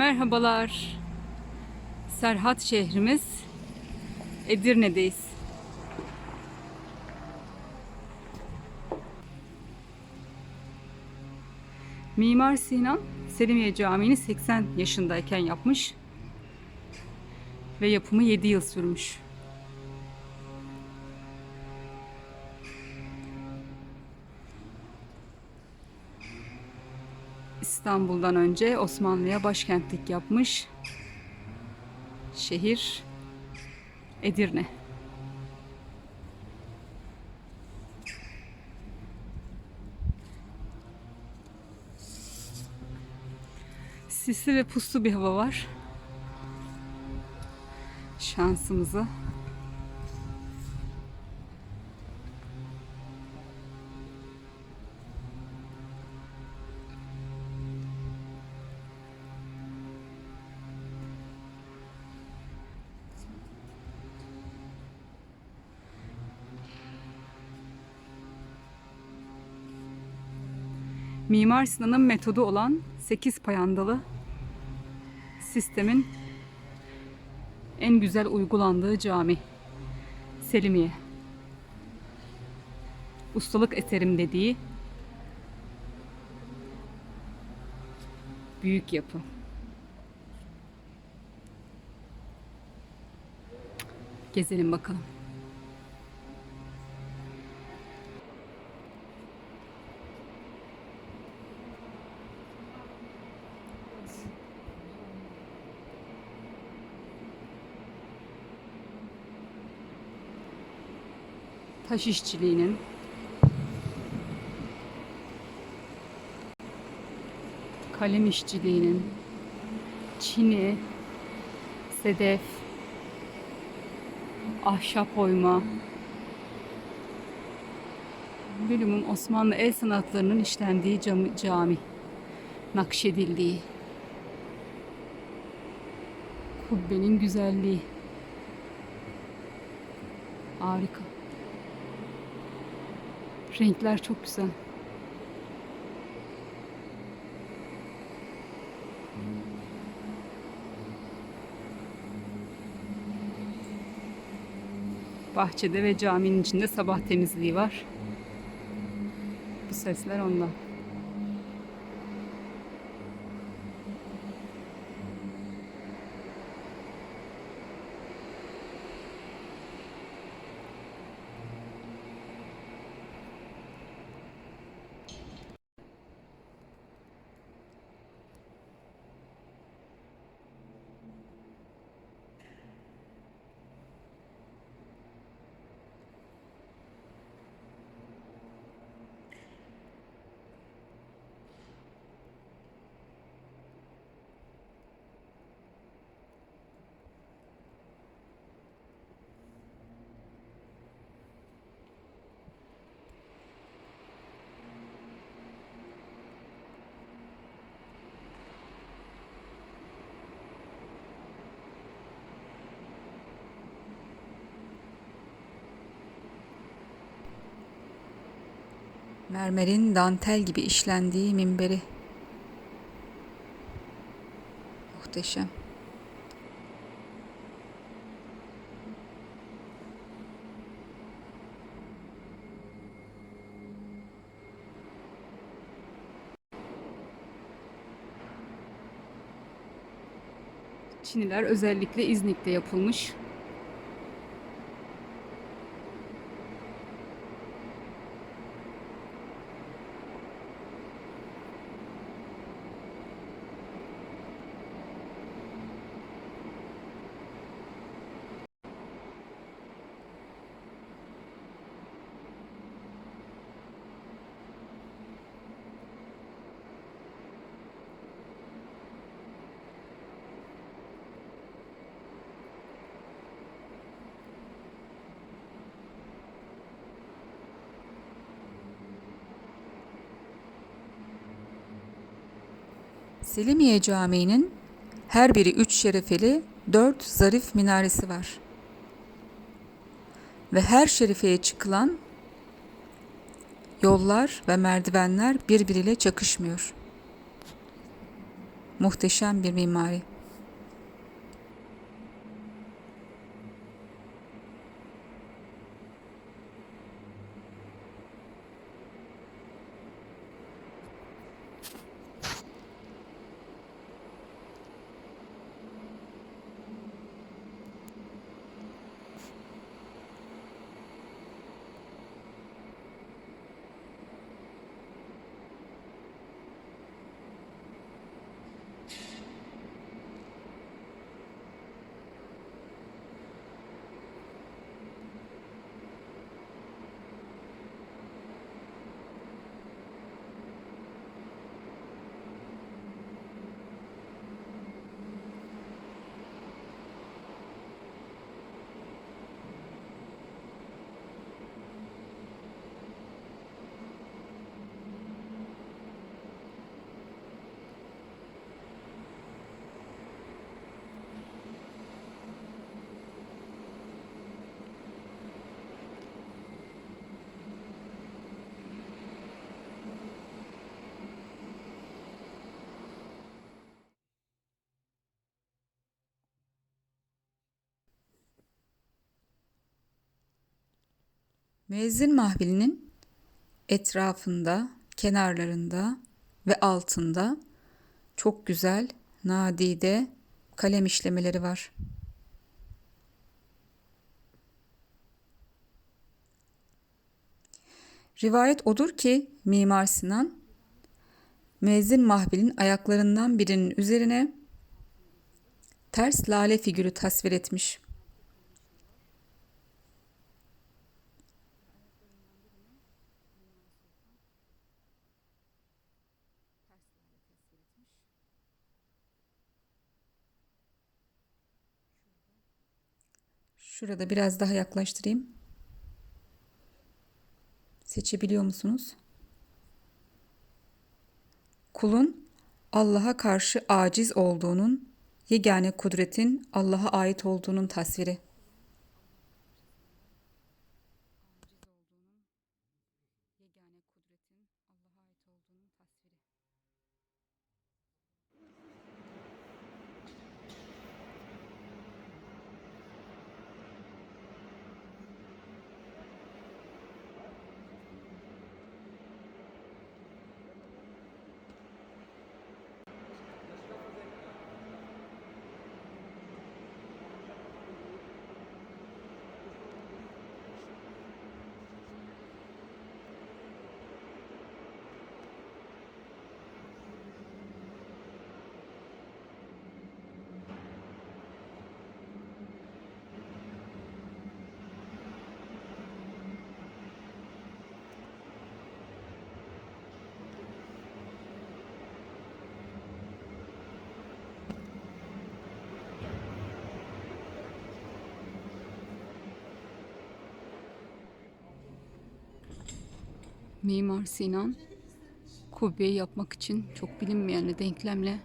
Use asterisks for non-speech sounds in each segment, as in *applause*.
Merhabalar. Serhat şehrimiz Edirne'deyiz. Mimar Sinan Selimiye Camii'ni 80 yaşındayken yapmış ve yapımı 7 yıl sürmüş. İstanbul'dan önce Osmanlı'ya başkentlik yapmış. Şehir Edirne. Sisli ve puslu bir hava var. Şansımıza. Mimar Sinan'ın metodu olan 8 payandalı sistemin en güzel uygulandığı cami. Selimiye. Ustalık eserim dediği büyük yapı. Gezelim bakalım. Taş işçiliğinin kalem işçiliğinin çini, sedef, ahşap oyma, bilumum Osmanlı el sanatlarının işlendiği cami, cami nakşedildiği kubbenin güzelliği harika. Renkler çok güzel. Bahçede ve caminin içinde sabah temizliği var. Bu sesler ondan. Mermerin dantel gibi işlendiği minberi. Muhteşem. Çiniler özellikle İznik'te yapılmış. Selimiye Camii'nin her biri üç şerefeli, dört zarif minaresi var. Ve her şerifeye çıkılan yollar ve merdivenler birbiriyle çakışmıyor. Muhteşem bir mimari. Müezzin mahvilinin etrafında, kenarlarında ve altında çok güzel nadide kalem işlemeleri var. Rivayet odur ki Mimar Sinan müezzin mahvilin ayaklarından birinin üzerine ters lale figürü tasvir etmiş. Şurada biraz daha yaklaştırayım. Seçebiliyor musunuz? Kulun Allah'a karşı aciz olduğunun, yegane kudretin Allah'a ait olduğunun tasviri. Mimar Sinan kubbeyi yapmak için çok bilinmeyen denklemle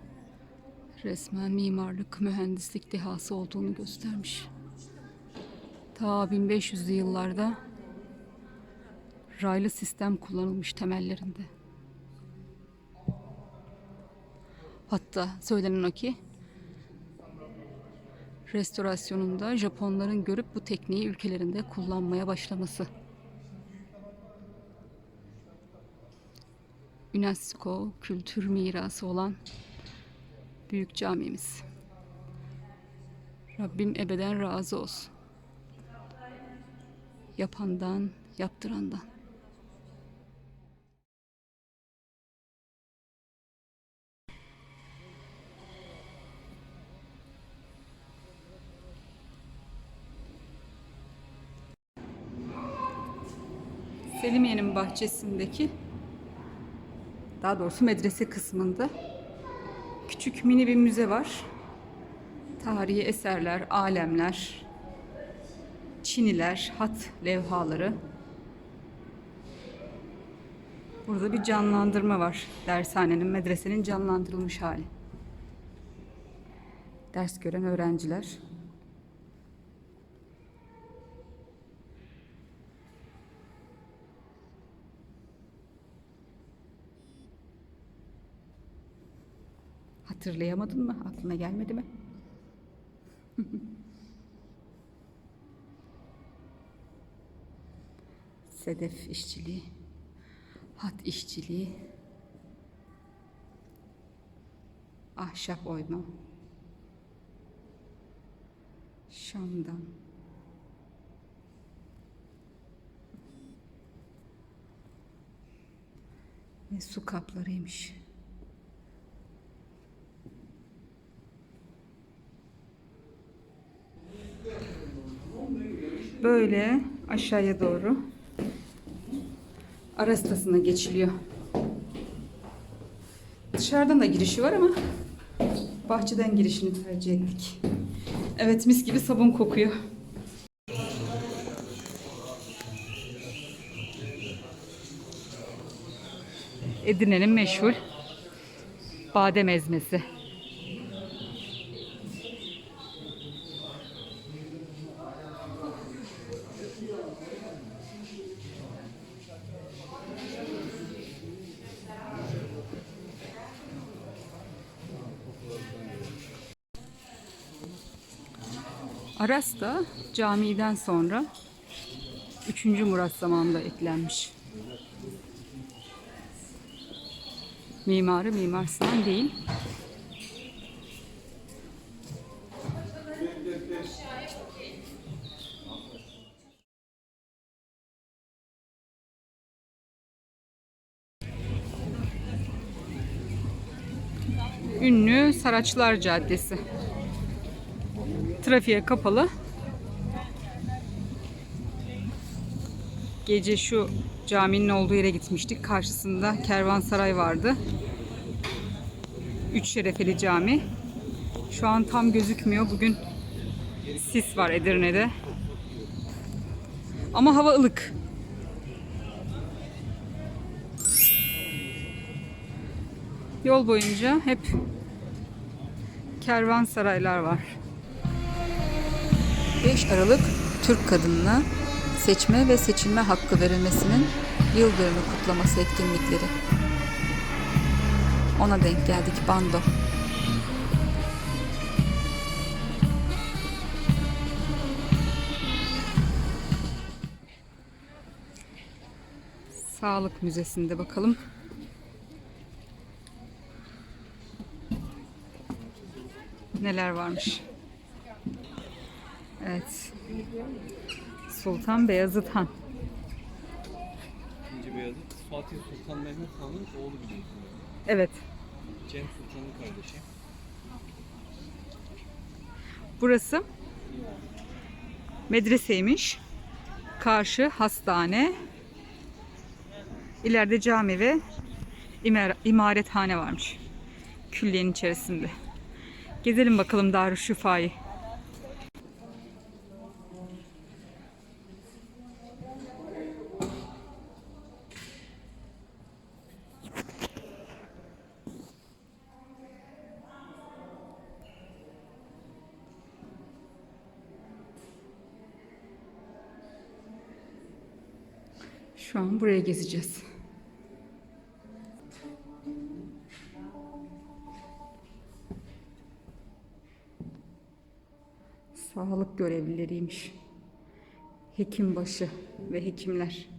resmen mimarlık, mühendislik dehası olduğunu göstermiş. Ta 1500'lü yıllarda raylı sistem kullanılmış temellerinde. Hatta söylenen o ki restorasyonunda Japonların görüp bu tekniği ülkelerinde kullanmaya başlaması. UNESCO kültür mirası olan büyük camimiz. Rabbim ebeden razı olsun. Yapandan, yaptırandan. Selimiye'nin bahçesindeki daha doğrusu medrese kısmında küçük mini bir müze var. Tarihi eserler, alemler, çiniler, hat levhaları. Burada bir canlandırma var. Dershanenin, medresenin canlandırılmış hali. Ders gören öğrenciler. Hatırlayamadın mı? Aklına gelmedi mi? *laughs* Sedef işçiliği, hat işçiliği, ahşap oyma, Şam'dan. Ve su kaplarıymış. Böyle aşağıya doğru Arastasına geçiliyor. Dışarıdan da girişi var ama bahçeden girişini tercih ettik. Evet mis gibi sabun kokuyor. Edirne'nin meşhur badem ezmesi. Aras da camiden sonra 3. Murat zamanında eklenmiş. Mimarı Mimar Sinan değil. Ünlü Saraçlar Caddesi. Trafiğe kapalı. Gece şu caminin olduğu yere gitmiştik. Karşısında kervansaray vardı. Üç şerefeli cami. Şu an tam gözükmüyor. Bugün sis var Edirne'de. Ama hava ılık. Yol boyunca hep kervansaraylar var. 5 Aralık Türk kadınına seçme ve seçilme hakkı verilmesinin yıl dönümü kutlaması etkinlikleri. Ona denk geldik bando. Sağlık Müzesi'nde bakalım. Neler varmış. Evet. Sultan Beyazıt Han. İkinci Beyazıt, Fatih Sultan Mehmet Han'ın oğlu biliyorsunuz. Evet. Cem Sultan'ın kardeşi. Burası medreseymiş. Karşı hastane. İleride cami ve imer- imarethane varmış. Külliyenin içerisinde. Gezelim bakalım Darüşşifa'yı. Şu an buraya gezeceğiz. Sağlık görevlileriymiş. Hekimbaşı ve hekimler.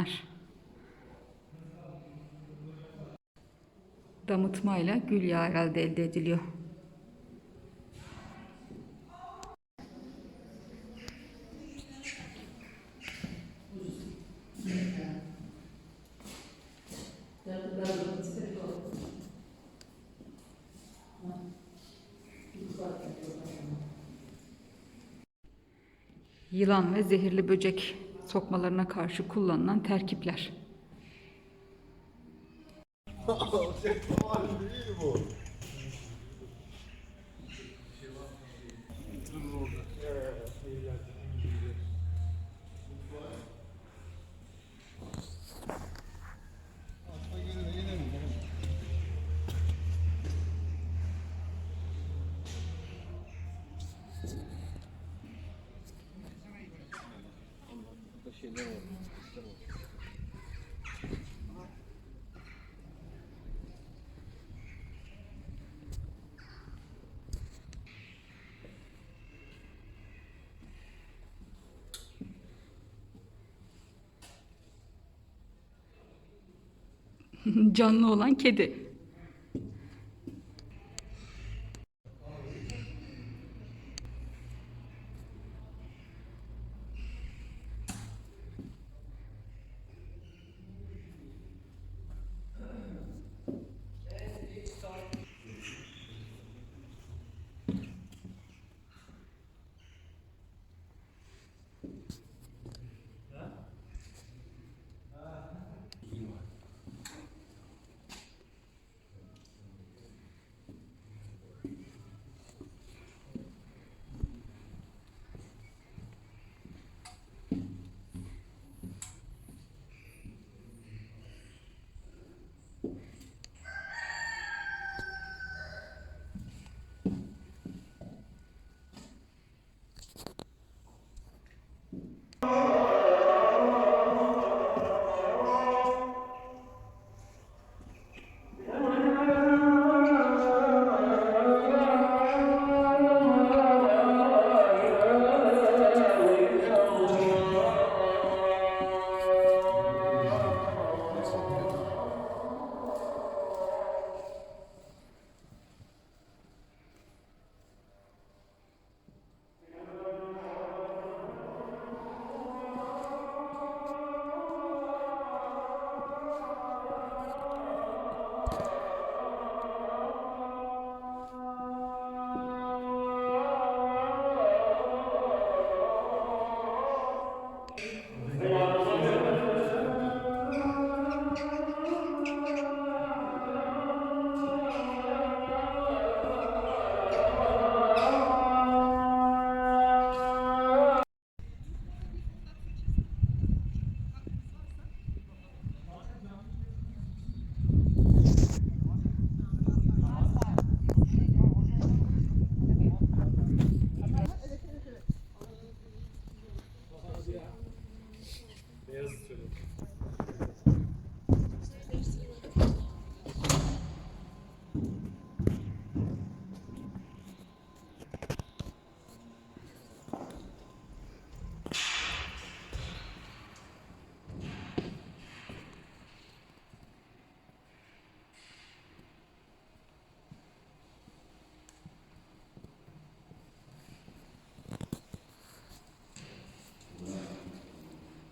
Trabzanlar. Damıtmayla gül yağı herhalde elde ediliyor. Yılan ve zehirli böcek sokmalarına karşı kullanılan terkipler *laughs* var. Kuşlar var. Canlı olan kedi.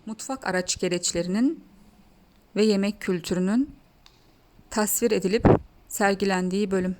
Mutfak araç gereçlerinin ve yemek kültürünün tasvir edilip sergilendiği bölüm.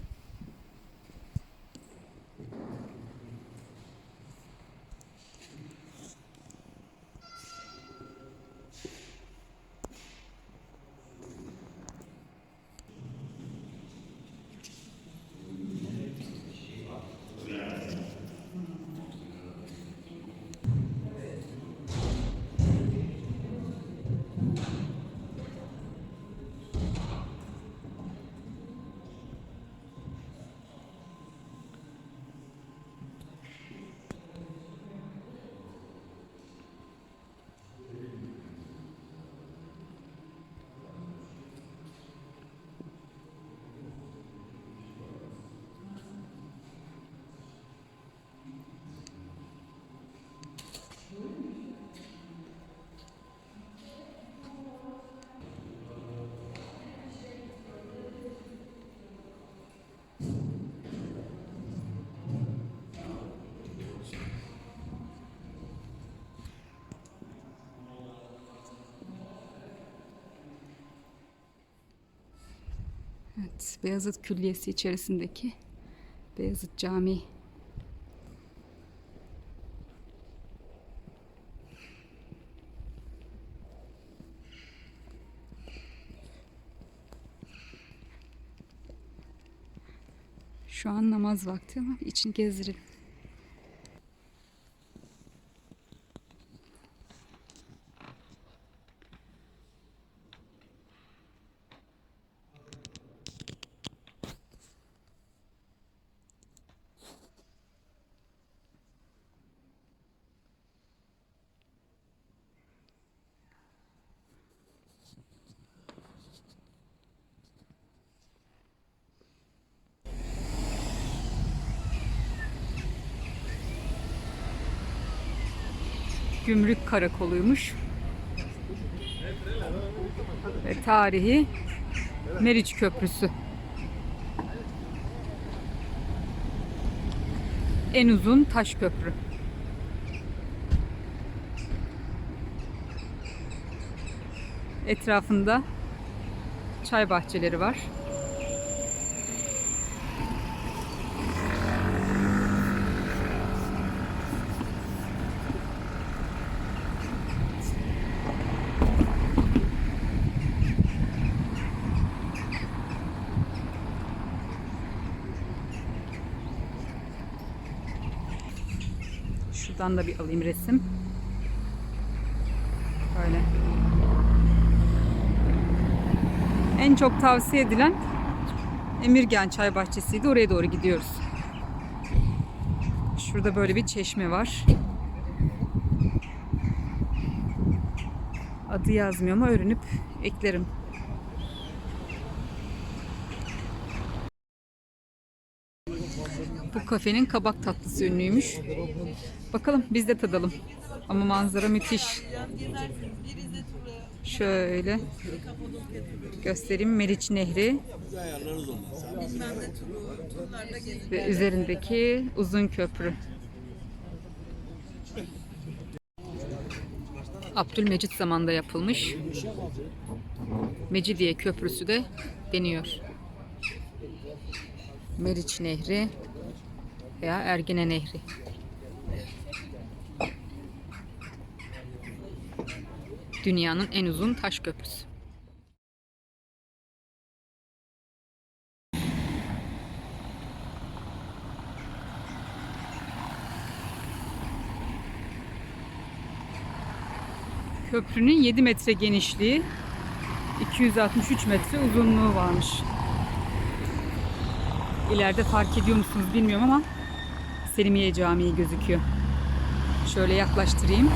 Evet, Beyazıt Külliyesi içerisindeki Beyazıt Camii. Şu an namaz vakti ama için gezdirelim. Gümrük Karakolu'ymuş. Ve tarihi Meriç Köprüsü. En uzun taş köprü. Etrafında çay bahçeleri var. Şuradan da bir alayım resim. Böyle. En çok tavsiye edilen Emirgen Çay Bahçesi'ydi. Oraya doğru gidiyoruz. Şurada böyle bir çeşme var. Adı yazmıyor ama öğrenip eklerim. Kafenin kabak tatlısı ünlüymüş. Bakalım biz de tadalım. Ama manzara müthiş. Şöyle göstereyim Meriç Nehri ve üzerindeki uzun köprü. Abdülmecit zamanında yapılmış. Mecidiye Köprüsü de deniyor. Meriç Nehri veya Ergene Nehri. Dünyanın en uzun taş köprüsü. Köprünün 7 metre genişliği, 263 metre uzunluğu varmış. İleride fark ediyor musunuz bilmiyorum ama Selimiye Camii gözüküyor. Şöyle yaklaştırayım.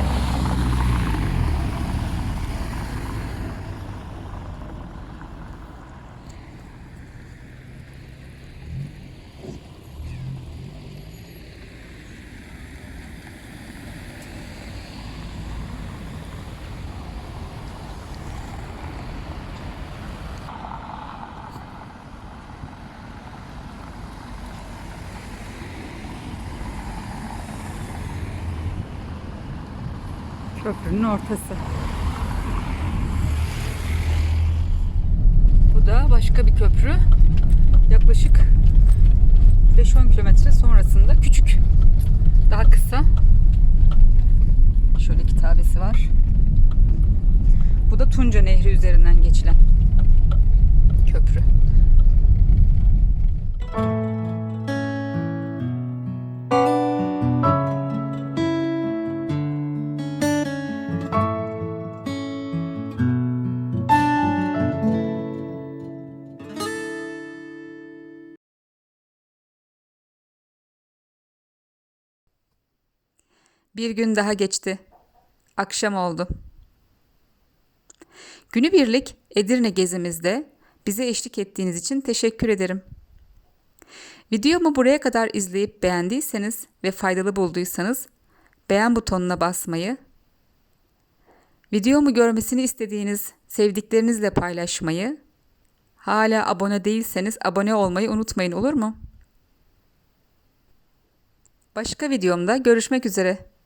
Köprünün ortası. Bu da başka bir köprü. Yaklaşık 5-10 kilometre sonrasında küçük. Daha kısa. Şöyle kitabesi var. Bu da Tunca Nehri üzerinden geçilen Bir gün daha geçti. Akşam oldu. Günübirlik Edirne gezimizde bize eşlik ettiğiniz için teşekkür ederim. Videomu buraya kadar izleyip beğendiyseniz ve faydalı bulduysanız beğen butonuna basmayı, videomu görmesini istediğiniz sevdiklerinizle paylaşmayı, hala abone değilseniz abone olmayı unutmayın olur mu? Başka videomda görüşmek üzere.